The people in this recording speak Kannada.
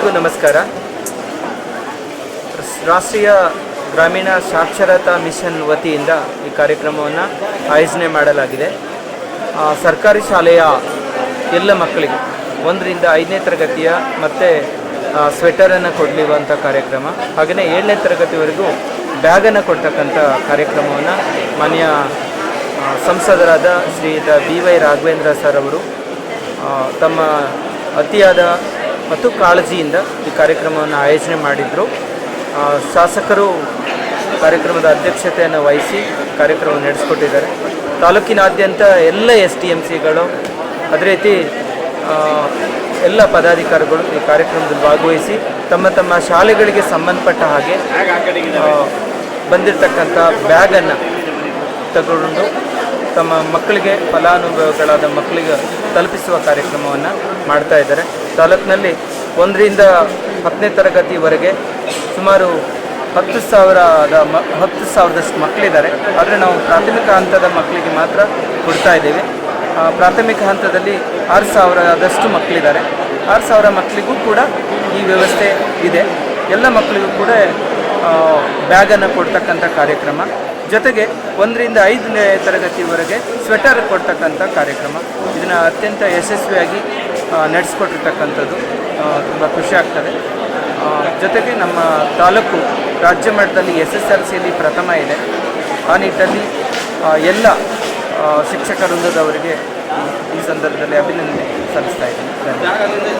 ನಮಸ್ಕಾರ. ರಾಷ್ಟ್ರೀಯ ಗ್ರಾಮೀಣ ಸಾಕ್ಷರತಾ ಮಿಷನ್ ವತಿಯಿಂದ ಈ ಕಾರ್ಯಕ್ರಮವನ್ನು ಆಯೋಜನೆ ಮಾಡಲಾಗಿದೆ. ಸರ್ಕಾರಿ ಶಾಲೆಯ ಎಲ್ಲ ಮಕ್ಕಳಿಗೆ ಒಂದರಿಂದ ಐದನೇ ತರಗತಿಯ ಮತ್ತು ಸ್ವೆಟರನ್ನು ಕೊಡಲಿರುವಂಥ ಕಾರ್ಯಕ್ರಮ ಹಾಗೆಯೇ ಏಳನೇ ತರಗತಿವರೆಗೂ ಬ್ಯಾಗನ್ನು ಕೊಡ್ತಕ್ಕಂಥ ಕಾರ್ಯಕ್ರಮವನ್ನು ಮಾನ್ಯ ಸಂಸದರಾದ ಶ್ರೀಯುತ ಬಿ ವೈ ರಾಘವೇಂದ್ರ ಸರ್ ಅವರು ತಮ್ಮ ಅತಿಯಾದ ಮತ್ತು ಕಾಳಜಿಯಿಂದ ಈ ಕಾರ್ಯಕ್ರಮವನ್ನು ಆಯೋಜನೆ ಮಾಡಿದರು. ಶಾಸಕರು ಕಾರ್ಯಕ್ರಮದ ಅಧ್ಯಕ್ಷತೆಯನ್ನು ವಹಿಸಿ ಕಾರ್ಯಕ್ರಮವನ್ನು ನಡೆಸಿಕೊಟ್ಟಿದ್ದಾರೆ. ತಾಲೂಕಿನಾದ್ಯಂತ ಎಲ್ಲ ಎಸ್ ಟಿ ಎಂ ಸಿಗಳು, ಅದೇ ರೀತಿ ಎಲ್ಲ ಪದಾಧಿಕಾರಿಗಳು ಈ ಕಾರ್ಯಕ್ರಮದಲ್ಲಿ ಭಾಗವಹಿಸಿ ತಮ್ಮ ತಮ್ಮ ಶಾಲೆಗಳಿಗೆ ಸಂಬಂಧಪಟ್ಟ ಹಾಗೆ ಬಂದಿರತಕ್ಕಂಥ ಬ್ಯಾಗನ್ನು ತಗೊಂಡು ತಮ್ಮ ಮಕ್ಕಳಿಗೆ ಫಲಾನುಭವಿಗಳಾದ ಮಕ್ಕಳಿಗೆ ತಲುಪಿಸುವ ಕಾರ್ಯಕ್ರಮವನ್ನು ಮಾಡ್ತಾ ಇದ್ದಾರೆ. ತಾಲೂಕಿನಲ್ಲಿ ಒಂದರಿಂದ ಹತ್ತನೇ ತರಗತಿವರೆಗೆ ಸುಮಾರು ಹತ್ತು ಸಾವಿರದ ಮ, ಹತ್ತು ಸಾವಿರದಷ್ಟು ಮಕ್ಕಳಿದ್ದಾರೆ. ಆದರೆ ನಾವು ಪ್ರಾಥಮಿಕ ಹಂತದ ಮಕ್ಕಳಿಗೆ ಮಾತ್ರ ಕೊಡ್ತಾ ಇದ್ದೇವೆ. ಪ್ರಾಥಮಿಕ ಹಂತದಲ್ಲಿ ಆರು ಸಾವಿರದಷ್ಟು ಮಕ್ಕಳಿದ್ದಾರೆ. ಆರು ಸಾವಿರ ಮಕ್ಕಳಿಗೂ ಕೂಡ ಈ ವ್ಯವಸ್ಥೆ ಇದೆ. ಎಲ್ಲ ಮಕ್ಕಳಿಗೂ ಕೂಡ ಬ್ಯಾಗನ್ನು ಕೊಡ್ತಕ್ಕಂಥ ಕಾರ್ಯಕ್ರಮ. ಜೊತೆಗೆ ಒಂದರಿಂದ ಐದನೇ ತರಗತಿವರೆಗೆ ಸ್ವೆಟರ್ ಕೊಡ್ತಕ್ಕಂಥ ಕಾರ್ಯಕ್ರಮ. ಇದನ್ನು ಅತ್ಯಂತ ಯಶಸ್ವಿಯಾಗಿ ನಡೆಸ್ಕೊಟ್ಟಿರ್ತಕ್ಕಂಥದ್ದು ತುಂಬ ಖುಷಿ ಆಗ್ತದೆ. ಜೊತೆಗೆ ನಮ್ಮ ತಾಲೂಕು ರಾಜ್ಯ ಮಟ್ಟದಲ್ಲಿ ಎಸ್ ಎಸ್ ಎಲ್ ಸಿಯಲ್ಲಿ ಪ್ರಥಮ ಇದೆ. ಆ ನಿಟ್ಟಲ್ಲಿ ಎಲ್ಲ ಶಿಕ್ಷಕರುಂದದವರಿಗೆ ಈ ಸಂದರ್ಭದಲ್ಲಿ ಅಭಿನಂದನೆ ಸಲ್ಲಿಸ್ತಾ ಇದ್ದೀನಿ.